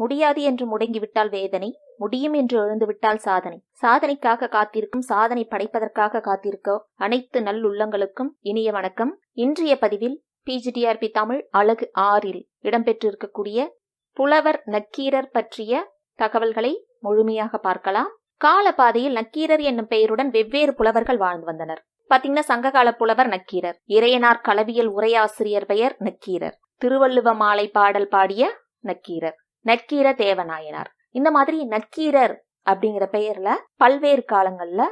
முடியாது என்று முடங்கிவிட்டால் வேதனை முடியும் என்று எழுந்துவிட்டால் சாதனை. சாதனைக்காக காத்திருக்கும் சாதனை படைப்பதற்காக காத்திருக்க அனைத்து நல்லுள்ளங்களுக்கும் இனிய வணக்கம். இன்றைய பதிவில் பிஜிடிஆர்பி தமிழ் அழகு ஆறில் இடம்பெற்றிருக்கக்கூடிய புலவர் நக்கீரர் பற்றிய தகவல்களை முழுமையாக பார்க்கலாம். காலபாதையில் நக்கீரர் என்னும் பெயருடன் வெவ்வேறு புலவர்கள் வாழ்ந்து வந்தனர். பாத்தீங்கன்னா சங்ககால புலவர் நக்கீரர் இறையனார் களவியல் உரையாசிரியர் பெயர் நக்கீரர் திருவள்ளுவ மாலை பாடல் பாடிய நக்கீரர். நக்கீர தேவநாயனார். இந்த மாதிரி நக்கீரர் அப்படிங்கிற பெயர்ல பல்வேறு காலங்கள்ல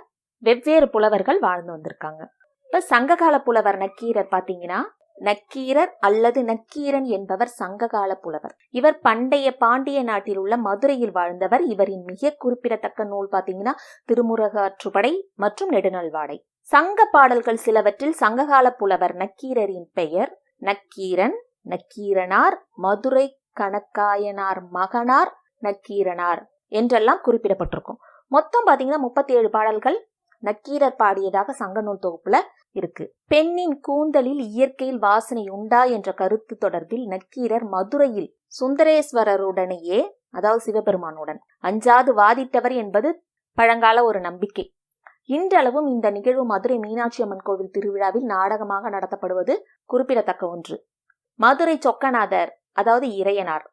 வெவ்வேறு புலவர்கள் வாழ்ந்து வந்திருக்காங்க. இப்ப சங்ககால புலவர் நக்கீரர் பாத்தீங்கன்னா நக்கீரர் அல்லது நக்கீரன் என்பவர் சங்ககால புலவர். இவர் பண்டைய பாண்டிய நாட்டில் உள்ள மதுரையில் வாழ்ந்தவர். இவரின் மிக குறிப்பிடத்தக்க நூல் பாத்தீங்கன்னா திருமுருகாற்றுப்படை மற்றும் நெடுநல்வாடை. சங்க பாடல்கள் சிலவற்றில் சங்ககால புலவர் நக்கீரரின் பெயர் நக்கீரன் நக்கீரனார் மதுரை கணக்காயனார் மகனார் நக்கீரனார் என்றெல்லாம் குறிப்பிடப்பட்டிருக்கும். மொத்தம் பாத்தீங்கன்னா முப்பத்தி ஏழு பாடல்கள் நக்கீரர் பாடியதாக சங்க நூல் தொகுப்புல இருக்கு. பெண்ணின் கூந்தலில் இயற்கையில் வாசனை உண்டா என்ற கருத்து தொடர்பில் நக்கீரர் மதுரையில் சுந்தரேஸ்வரருடனேயே அதாவது சிவபெருமானுடன் அஞ்சாது வாதிட்டவர் என்பது பழங்கால ஒரு நம்பிக்கை. இன்றளவும் இந்த நிகழ்வு மதுரை மீனாட்சி அம்மன் கோவில் திருவிழாவில் நாடகமாக நடத்தப்படுவது குறிப்பிடத்தக்க ஒன்று. மதுரை சொக்கநாதர் அதாவது இறையனார்.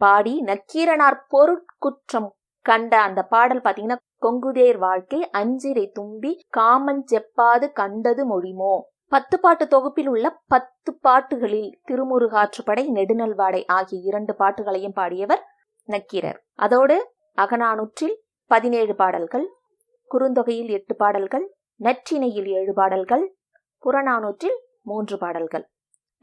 பாடி நக்கீரனார் பொருட்குற்றம் கண்ட அந்த பாடல் பாத்தீங்கன்னா கொங்குதேர் வாழ்க்கை அஞ்சிரை தும்பி காமன் செப்பாது கண்டது மொழிமோ. பத்து பாட்டு தொகுப்பில் உள்ள பத்து பாட்டுகளில் திருமுருகாற்றுப்படை நெடுநல்வாடை ஆகிய இரண்டு பாட்டுகளையும் பாடியவர் நக்கீரர். அதோடு அகநானூற்றில் பதினேழு பாடல்கள் குறுந்தொகையில் எட்டு பாடல்கள் நற்றிணையில் ஏழு பாடல்கள் புறநானூற்றில் மூன்று பாடல்கள்.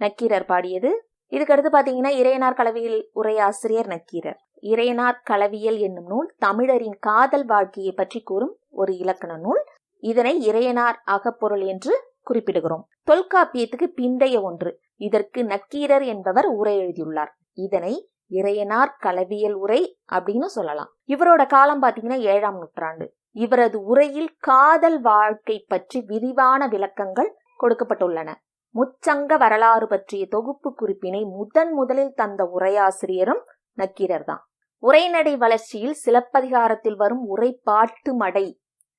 நக்கீரர் பாடியது இதுக்கடுத்து பாத்தீங்கன்னா இறையனார் கலவியில் உரையாசிரியர் நக்கீரர். இறையனார் களவியல் என்னும் நூல் தமிழரின் காதல் வாழ்க்கையை பற்றி கூறும் ஒரு இலக்கண நூல். இதனை இறையனார் அகப்பொருள் என்று குறிப்பிடுகிறோம். தொல்காப்பியத்துக்கு பிந்தைய ஒன்று. இதற்கு நக்கீரர் என்பவர் உரை எழுதியுள்ளார். இதனை இறையனார் களவியல் உரை அப்படின்னு சொல்லலாம். இவரோட காலம் பாத்தீங்கன்னா ஏழாம் நூற்றாண்டு. இவரது உரையில் காதல் வாழ்க்கை பற்றி விரிவான விளக்கங்கள் கொடுக்கப்பட்டுள்ளன. முச்சங்க வரலாறு பற்றிய தொகுப்பு குறிப்பினை முதன் முதலில் தந்த உரையாசிரியரும் நக்கீரர் தான் உரைநடை வளர்ச்சியில் சிலப்பதிகாரத்தில் வரும் உரைப்பாட்டு மடை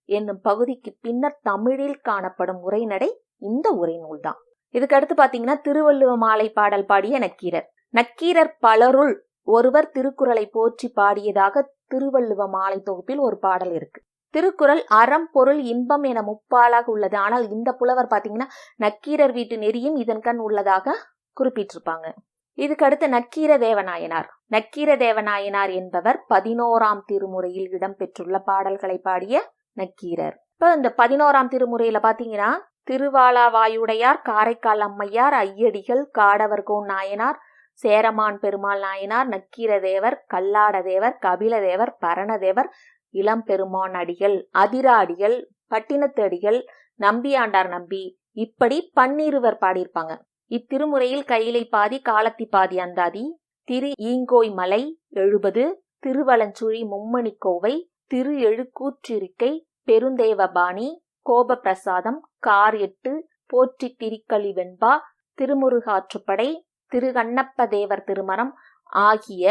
என்னும் பகுதிக்கு பின்னர் தமிழில் காணப்படும் உரைநடை இந்த உரை நூல்தான். இதுக்கு அடுத்து பாத்தீங்கன்னா திருவள்ளுவ மாலை பாடல் பாடிய நக்கீரர். நக்கீரர் பலருள் ஒருவர் திருக்குறளை போற்றி பாடியதாக திருவள்ளுவ மாலை தொகுப்பில் ஒரு பாடல் இருக்கு. திருக்குறள் அறம் பொருள் இன்பம் என முப்பாலாக உள்ளது. ஆனால் இந்த புலவர் பாத்தீங்கன்னா நக்கீரர் வீட்டு நெறியும் இதன் கண் உள்ளதாக குறிப்பிட்டிருப்பாங்க. இதுக்கு அடுத்து நக்கீர தேவநாயனார். நக்கீர தேவநாயனார் என்பவர் பதினோராம் திருமுறையில் இடம்பெற்றுள்ள பாடல்களை பாடிய நக்கீரர். இப்ப இந்த பதினோராம் திருமுறையில பாத்தீங்கன்னா திருவாலாவாயுடையார் காரைக்கால் அம்மையார் ஐயடிகள் காடவர்கோன் நாயனார் சேரமான் பெருமாள் நாயனார் நக்கீரதேவர் கபில தேவர் பரணதேவர் இளம்பெருமான் அடிகள் அதிராடிகள் பட்டினத்து அடிகள் நம்பியாண்டார் நம்பி இப்படி பன்னிருவர் பாடியிருப்பாங்க. இத்திருமுறையில் கையிலை பாதி காலத்தி பாதி அந்தாதி திரு ஈங்கோய் மலை எழுபது திருவலஞ்சுழி மும்மணி கோவை திரு எழுக்கூற்றிருக்கை பெருந்தேவபாணி கோப பிரசாதம் கார் எட்டு போற்றி திரிக்களி வெண்பா திருமுருகாற்றுப்படை திருகண்ணப்ப தேவர் திருமணம் ஆகிய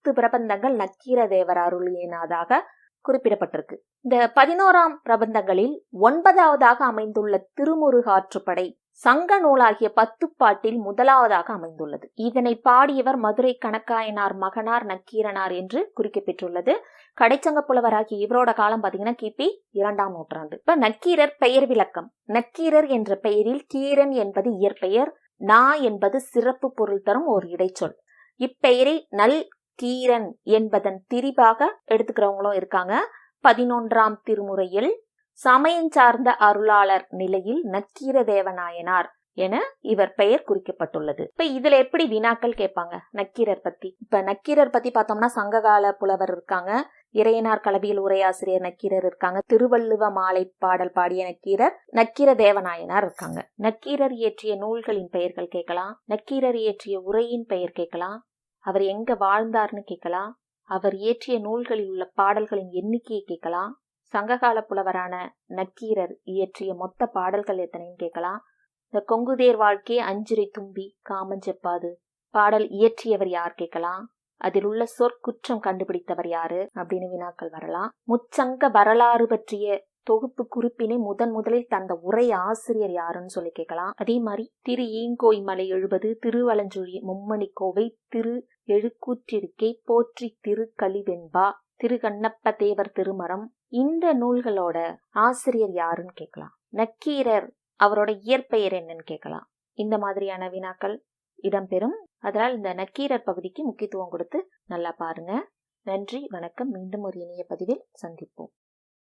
பத்து பிரபந்தங்கள் நக்கீர தேவர் அருளியனாதாக குறிப்பிடப்பட்டிருக்கு. இந்த பதினோராம் பிரபந்தங்களில் ஒன்பதாவதாக அமைந்துள்ள திருமுருகாற்றுப்படை சங்க நூலாகிய பத்து பாட்டில் முதலாவதாக அமைந்துள்ளது. இதனை பாடியவர் மதுரை கணக்காயனார் மகனார் நக்கீரனார் என்று குறிக்கப்பெற்றுள்ளது. கடைச்சங்க புலவராகிய இவரோட காலம் பாத்தீங்கன்னா கிபி இரண்டாம் நூற்றாண்டு. இப்ப நக்கீரர் பெயர் விளக்கம். நக்கீரர் என்ற பெயரில் கீரன் என்பது இயற்பெயர் நா என்பது சிறப்பு பொருள் தரும் ஒரு இடைச்சொல். இப்பெயரை நல் கீரன் என்பதன் திரிபாக எடுத்துக்கிறவங்களும் இருக்காங்க. பதினொன்றாம் திருமுறையில் சமயம் சார்ந்த அருளாளர் நிலையில் நக்கீர தேவநாயனார் என இவர் பெயர் குறிக்கப்பட்டுள்ளது. இப்ப இதுல எப்படி வினாக்கள் கேட்பாங்க நக்கீரர் பத்தி? இப்ப நக்கீரர் பத்தி பார்த்தோம்னா சங்ககால புலவர் இருக்காங்க. இறையனார் கலவியல் உரையாசிரியர் நக்கீரர் இருக்காங்க. திருவள்ளுவ மாலை பாடல் பாடிய நக்கீரர் நக்கீர தேவநாயனார் இருக்காங்க. நக்கீரர் இயற்றிய நூல்களின் பெயர்கள் கேட்கலாம். நக்கீரர் இயற்றிய உரையின் பெயர் கேட்கலாம். அவர் எங்க வாழ்ந்தார்னு கேட்கலாம். அவர் இயற்றிய நூல்களில் உள்ள பாடல்களின் எண்ணிக்கையை கேட்கலாம். சங்ககால புலவரான நக்கீரர் இயற்றிய மொத்த பாடல்கள் எத்தனைன்னு கேட்கலாம். இந்த கொங்குதேர் வாழ்க்கையை அஞ்சுரை தும்பி காமஞ்செப்பாது பாடல் இயற்றியவர் யார் கேட்கலாம். அதில் உள்ள சொற்குற்றம் கண்டுபிடித்தவர் யாரு? அப்படின்னு வினாக்கள் வரலாம். முச்சங்க வரலாறு பற்றிய தொகுப்பு குறிப்பினை முதன் முதலில் தந்த உரை ஆசிரியர் யாருன்னு சொல்லி கேட்கலாம். அதே மாதிரி திரு ஈங்கோய் மலை எழுபது திருவலஞ்சுழி மும்மணி கோவை திரு எழுக்கூற்றிருக்கை போற்றி திரு கலிவெண்பா திரு கண்ணப்ப தேவர் திருமரம் இந்த நூல்களோட ஆசிரியர் யாருன்னு கேட்கலாம். நக்கீரர் அவரோட இயற்பெயர் என்னன்னு கேட்கலாம். இந்த மாதிரியான வினாக்கள் இடம்பெறும். அதனால் இந்த நக்கீரர் பகுதிக்கு முக்கியத்துவம் கொடுத்து நல்லா பாருங்க. நன்றி வணக்கம். மீண்டும் ஒரு இணைய பதிவில் சந்திப்போம்.